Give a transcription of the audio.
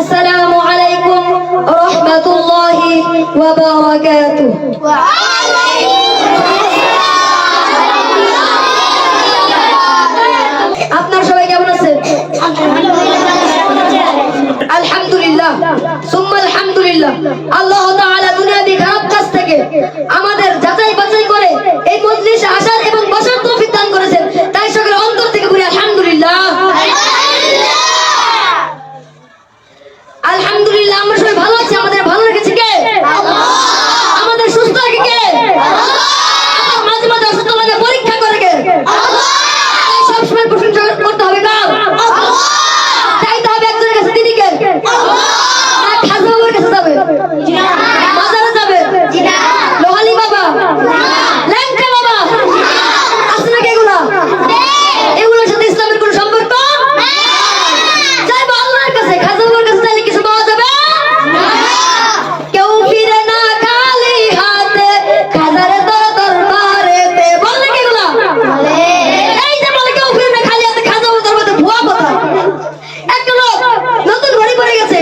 আসসালামু আলাইকুম রহমতুল্লাহি ওয়া বারাকাতুহু। ওয়া সবাই কেমন আছেন? আলহামদুলিল্লাহ। সুম্মা আলহামদুলিল্লাহ। আল্লাহ তাআলা দুনিয়াবি খারাপ কাজ থেকে আমাদের নতুন ঘড়ি পড়ে গেছে।